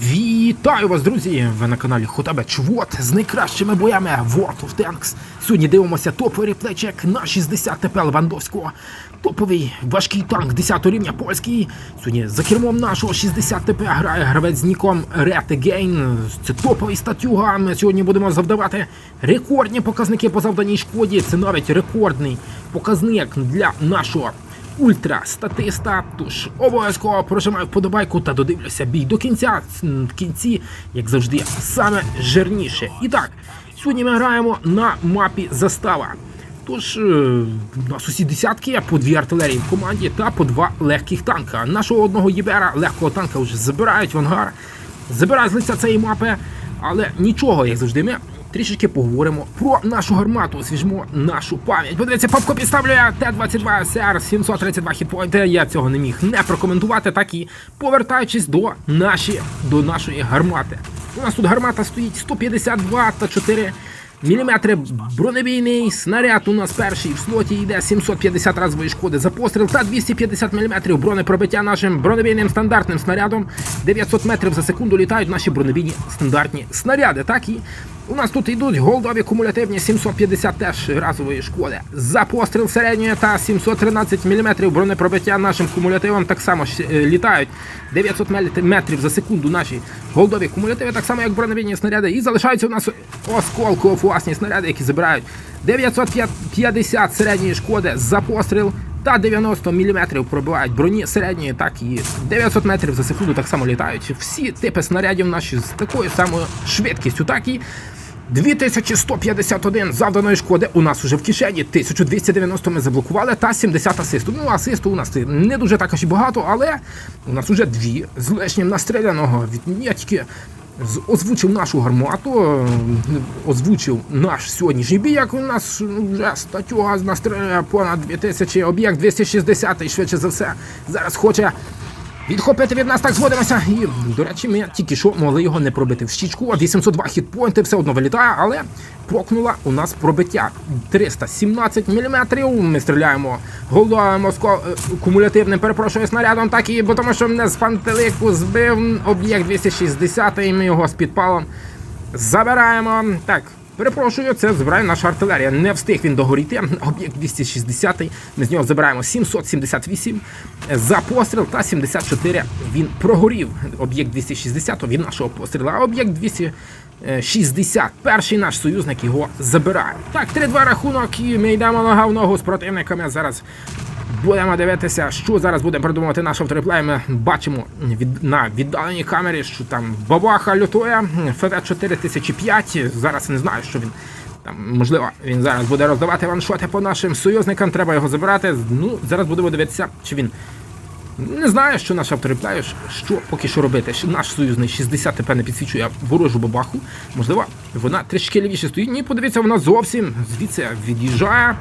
Вітаю вас, друзі! Ви на каналі Хотабе Чвот з найкращими боями World of Tanks. Сьогодні дивимося топовий реплечек на 60 ТП Левандовського. Топовий важкий танк 10 рівня польський. Сьогодні за кермом нашого 60 ТП грає гравець з ніком Red Again. Це топовий статюга. Ми сьогодні будемо завдавати рекордні показники по завданій шкоді. Це навіть рекордний показник для нашого ультра статиста. Тож обов'язково прожимаю вподобайку та додивлюся бій до кінця. В кінці, як завжди, саме жирніше. І так, сьогодні ми граємо на мапі застава. Тож, е, у нас усі десятки, по дві артилерії в команді та по два легких танка. Нашого одного єбера легкого танка вже забирають в ангар. Забирають з лиця цієї мапи, але нічого, як завжди, ми трішечки поговоримо про нашу гармату, освіжмо нашу пам'ять. Подивіться, папко підставлює Т-22 СР 732 хітпойнти. Я цього не міг не прокоментувати, так і повертаючись до, наші, до нашої гармати. У нас тут гармата стоїть 152 та 4 Міліметри бронебійний снаряд у нас перший в слоті йде 750 разової шкоди за постріл та 250 мм бронепробиття нашим бронебійним стандартним снарядом. 900 метрів за секунду літають наші бронебійні стандартні снаряди. Так і у нас тут йдуть голдові кумулятивні 750 теж разової шкоди. За постріл середньої та 713 мм бронепробиття нашим кумулятивом так само е, літають 900 метрів за секунду наші голдові кумулятиви, так само як бронебійні снаряди. І залишаються у нас осколково власні снаряди, які забирають 950 середньої шкоди за постріл. Та 90 мм пробивають броні середньої, так і 900 метрів за секунду так само літають. Всі типи снарядів наші з такою самою швидкістю, так і 2151 завданої шкоди у нас уже в кишені. 1290 ми заблокували та 70 асисту. Ну, асисту у нас не дуже також і багато, але у нас уже дві з лишнім настріляного. Від озвучив нашу гармату, е, озвучив наш сьогоднішній бій, як у нас вже статюга настріляє понад 2000, об'єкт 260 швидше за все. Зараз хоче Відхопити від нас так зводимося. І, до речі, ми тільки що могли його не пробити в щічку. А 802 хітпойнти все одно вилітає, але прокнула у нас пробиття 317 мм. Ми стріляємо головою моско е, кумулятивним, перепрошую, снарядом, так і бо тому що мене з пантелику збив об'єкт 260 і ми його з підпалом забираємо. Так. Перепрошую, це збирає наша артилерія. Не встиг він догоріти. Об'єкт 260. Ми з нього забираємо 778 за постріл та 74 він прогорів. Об'єкт 260 від нашого пострілу. А об'єкт 260. Перший наш союзник його забирає. Так, 3-2 рахунок, і ми йдемо нога в ногу з противниками. Зараз Будемо дивитися, що зараз буде придумувати наш автореплей. Ми бачимо від, на віддаленій камері, що там бабаха лютує, ФВ 4005. Зараз не знаю, що він там, можливо, він зараз буде роздавати ваншоти по нашим союзникам. Треба його забирати. Ну, зараз будемо дивитися, чи він. Не знаю, що наш автореплей, що поки що робити. Наш союзний 60 ТП не підсвічує ворожу бабаху. Можливо, вона трішки лівіше стоїть. Ні, подивіться, вона зовсім звідси від'їжджає.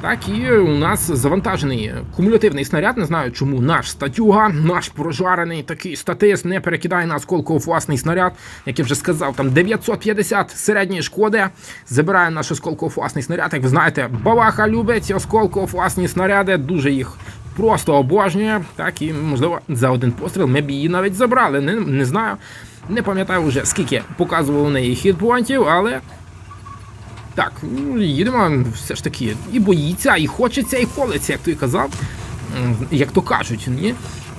Так, і у нас завантажений кумулятивний снаряд. Не знаю, чому наш статюга, наш прожарений такий статист не перекидає на осколково власний снаряд, як я вже сказав, там 950 середньої шкоди. Забирає наш осколково власний снаряд. Як ви знаєте, Баваха любить осколково власні снаряди, дуже їх просто обожнює. Так, і можливо за один постріл ми б її навіть забрали. Не, не знаю. Не пам'ятаю вже скільки показувало у неї хітпоінтів, але. Так, ну, їдемо все ж таки і боїться, і хочеться, і колеться, як той казав, як то кажуть. Ні?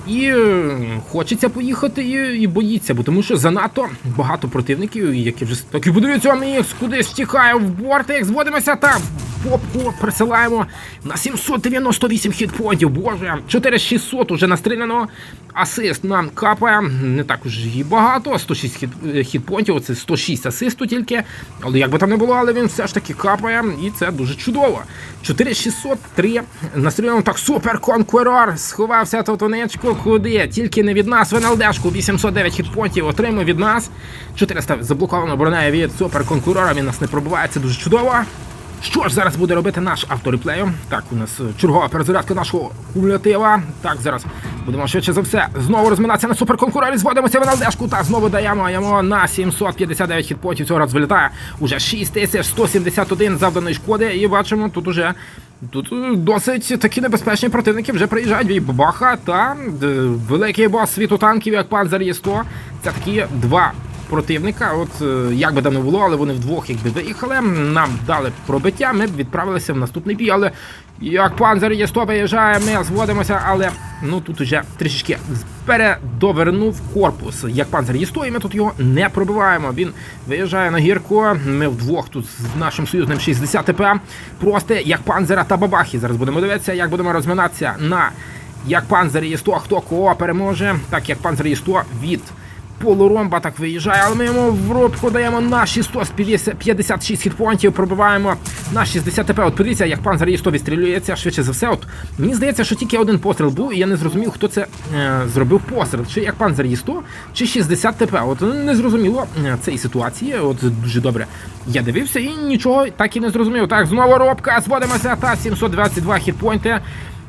І е, хочеться поїхати, і, і боїться, бо тому що занадто багато противників, які вже так і подивіться, ми їх кудись втікає в борти, як зводимося та в попку присилаємо на 798 хітпоінтів, боже, 4600 уже настріляно, асист нам капає, не так уж і багато, 106 хіт, е, хітпоінтів, це 106 асисту тільки, але як би там не було, але він все ж таки капає, і це дуже чудово. 4603 настріляно. Так супер конкурор, сховався тотонечко, куди, тільки не від нас, в НЛДшку, 809 хітпоінтів отримує від нас, 400 заблоковано бронею від супер конкурора, він нас не пробиває, це дуже чудово. Що ж зараз буде робити наш автореплей? Так, у нас е, чергова перезарядка нашого кумулятива. Так, зараз будемо швидше за все знову розминатися на суперконкурорі. Зводимося в НЛДшку та знову даємо йому на 759 хітпотів. Цього разу вилітає уже 6171 завданої шкоди. І бачимо, тут уже Тут е, досить такі небезпечні противники вже приїжджають від Бабаха та е, великий бос світу танків, як пан Зар'єсто. Це такі два противника. От е, як би там не було, але вони вдвох якби виїхали. Нам дали пробиття, ми б відправилися в наступний бій. Але як панзер є 100 виїжджає, ми зводимося, але ну тут уже трішечки передовернув корпус. Як панзер є 100, і ми тут його не пробиваємо. Він виїжджає на гірку. Ми вдвох тут з нашим союзним 60 ТП. Просто як панзера та бабахи. Зараз будемо дивитися, як будемо розминатися на як панзер є 100, хто кого переможе, так як панзер є 100 від полуромба так виїжджає, але ми йому в рубку даємо на 656 хітпоінтів, пробиваємо на 60 ТП. От подивіться, як панзер є 100 відстрілюється швидше за все. От мені здається, що тільки один постріл був, і я не зрозумів, хто це е, зробив постріл. Чи як панзер є 100, чи 60 ТП. От не зрозуміло е, цієї ситуації. От дуже добре. Я дивився і нічого так і не зрозумів. Так, знову робка, зводимося та 722 хітпойнти.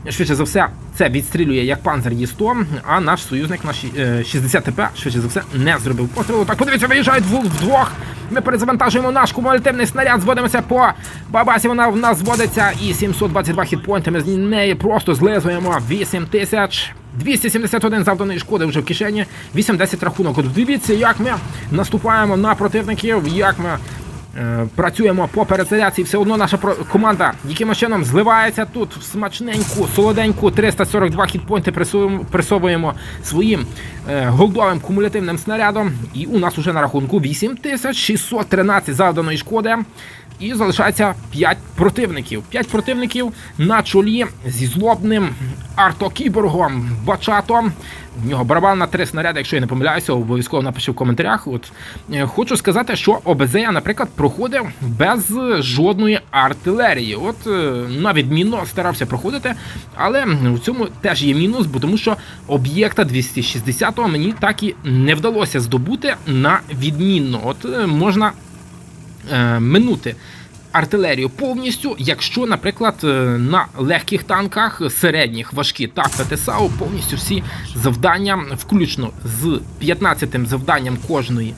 Швидше за все, це відстрілює як панзер є 100, а наш союзник на ші- е, 60 ТП, швидше за все, не зробив пострілу. Так, подивіться, виїжджають вдвох-. Ми перезавантажуємо наш кумулятивний снаряд, зводимося по бабасі, вона в нас зводиться, і 722 хітпойнти. Ми з неї просто злизуємо 8 тисяч. 271 завданої шкоди вже в кишені, 8-10 рахунок. От дивіться, як ми наступаємо на противників, як ми Е, Працюємо по перезарядці, все одно наша команда якимось чином зливається тут в смачненьку, солоденьку 342 хітпойнти присовуємо своїм е, голдовим кумулятивним снарядом. І у нас уже на рахунку 8613 завданої шкоди. І залишається 5 противників. 5 противників на чолі зі злобним артокіборгом Бачатом. В нього барабан на три снаряди, якщо я не помиляюся, обов'язково напиши в коментарях. От е, хочу сказати, що ОБЗ наприклад, проходив без жодної артилерії. От е, на відмінно старався проходити, але в цьому теж є мінус, бо тому що об'єкта 260-го мені так і не вдалося здобути на відмінно. От е, можна е, минути артилерію повністю, якщо, наприклад, е, на легких танках, середніх, важкі та ПТСАУ повністю всі завдання, включно з 15-тим завданням кожної.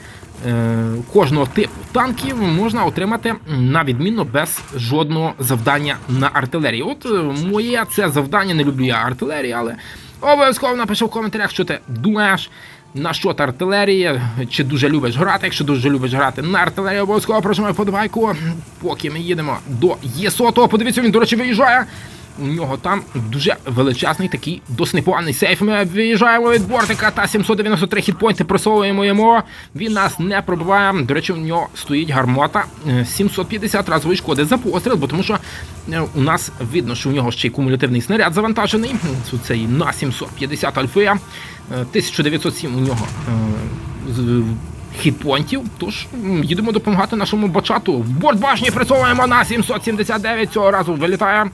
е, Кожного типу танків можна отримати на відмінно без жодного завдання на артилерії. От моє це завдання, не люблю я артилерії, але обов'язково напиши в коментарях, що ти думаєш на що та артилерія, чи дуже любиш грати. Якщо дуже любиш грати на артилерію, обов'язково прожимай вподобайку. Поки ми їдемо до ЄСОТО. Подивіться, він, до речі, виїжджає. У нього там дуже величезний такий досить непоганий сейф. Ми виїжджаємо від бортика та 793 хітпойнти просовуємо йому. Він нас не пробиває. До речі, у нього стоїть гармата е, 750 разової шкоди за постріл, бо тому що е, у нас видно, що у нього ще й кумулятивний снаряд завантажений. Цей на 750 альфи. Е, 1907 у нього е, хітпонтів. Тож їдемо допомагати нашому бачату. В борт башні працюємо на 779. Цього разу вилітає.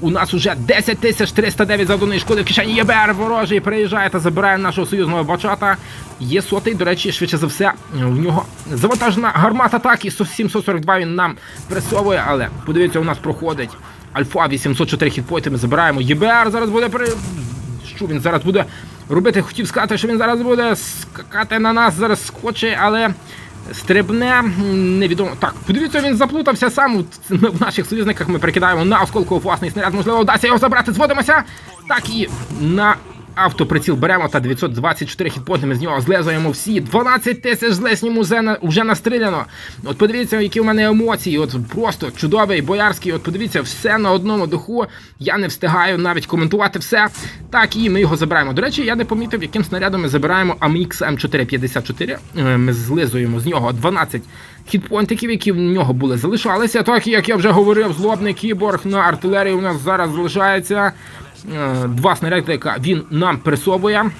У нас уже 10 тисяч 309 завданої шкоди в кишені ЄБР ворожий. Приїжджає та забирає нашого союзного бачата. Є сотий, до речі, швидше за все. В нього завантажена гармата так і 742 він нам пресовує, але подивіться, у нас проходить. Альфа 804 хітпойти ми забираємо. ЄБР зараз буде при що він зараз буде робити? Хотів сказати, що він зараз буде скакати на нас, зараз скоче, але стрибне. Невідомо. Так, подивіться, він заплутався сам. В наших союзниках ми прикидаємо на осколково власний снаряд. Можливо, вдасться його забрати. Зводимося. Так і на. Автоприціл беремо та 924 хітпонти, ми з нього злезуємо всі. 12 тисяч з лишнім уже, на- вже настріляно. От подивіться, які в мене емоції. От просто чудовий, боярський. От подивіться, все на одному духу. Я не встигаю навіть коментувати все. Так, і ми його забираємо. До речі, я не помітив, яким снарядом ми забираємо AMX M454. Е, Ми злизуємо з нього 12 хітпонтиків, які в нього були, залишалися. Так, як я вже говорив, злобний кіборг на артилерії у нас зараз залишається. Е, Два снарядика він нам присовує.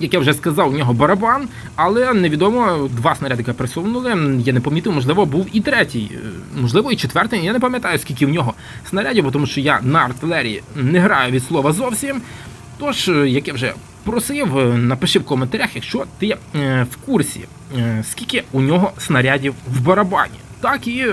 Як я вже сказав, у нього барабан, але невідомо, два снарядика присунули. Я не помітив, можливо, був і третій, е, можливо, і четвертий. Я не пам'ятаю, скільки в нього снарядів, тому що я на артилерії не граю від слова зовсім. Тож, е, як я вже просив, напиши в коментарях, якщо ти в курсі, скільки у нього снарядів в барабані. Так і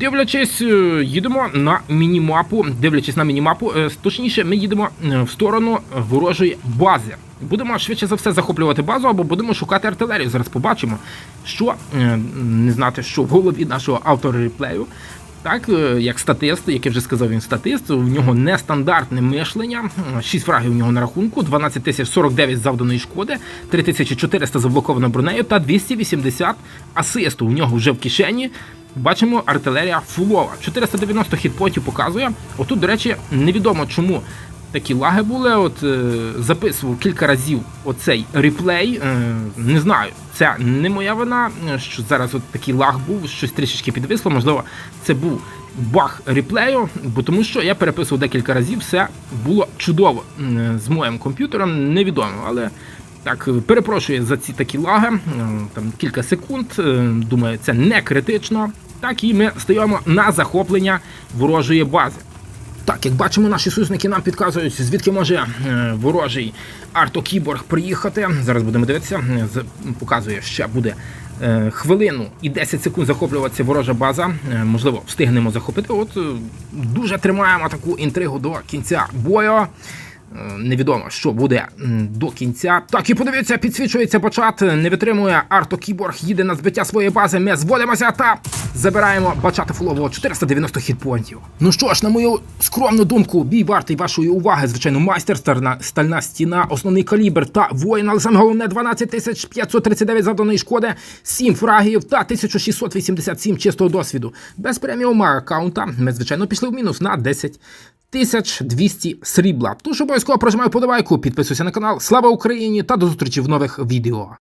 Дивлячись, е, їдемо на мінімапу. Дивлячись на мінімапу, е, точніше, ми їдемо е, в сторону ворожої бази. Будемо швидше за все захоплювати базу або будемо шукати артилерію. Зараз побачимо, що не знати, що в голові нашого автореплею. Так, е, як статист, як я вже сказав, він статист, у нього нестандартне мишлення. 6 фрагів у нього на рахунку, 12 тисяч 49 завданої шкоди, 3400 заблоковано бронею та 280 асисту. У нього вже в кишені. Бачимо, артилерія фулова. 490 хітпотів показує. Отут, до речі, невідомо чому такі лаги були. От е, записував кілька разів оцей реплей. Е, не знаю, це не моя вина, е, що зараз от такий лаг був, щось трішечки підвисло. Можливо, це був баг реплею, бо тому що я переписував декілька разів, все було чудово М, з моїм комп'ютером. Невідомо, але. Так, е, перепрошую за ці такі лаги, е, там кілька секунд. е, Думаю, це не критично. Так, і ми стаємо на захоплення ворожої бази. Так, як бачимо, наші союзники нам підказують, звідки може е, ворожий артокіборг приїхати. Зараз будемо дивитися. Е, Показує, ще буде е, хвилину і 10 секунд захоплюватися ворожа база. Можливо, встигнемо захопити. От дуже тримаємо таку інтригу до кінця бою. Е, Невідомо, що буде до кінця. Так, і подивіться, підсвічується бачат, не витримує Арто Кіборг, їде на збиття своєї бази. Ми зводимося та забираємо бачата фулового 490 хітпонтів. Ну що ж, на мою скромну думку, бій вартий вашої уваги. Звичайно, майстер, стальна, стальна стіна, основний калібр та воїн, але саме головне 12 539 завданої шкоди, 7 фрагів та 1687 чистого досвіду. Без преміум аккаунта ми, звичайно, пішли в мінус на 10 1200 срібла. Тож обов'язково прожимай подобайку, підписуйся на канал. Слава Україні та до зустрічі в нових відео.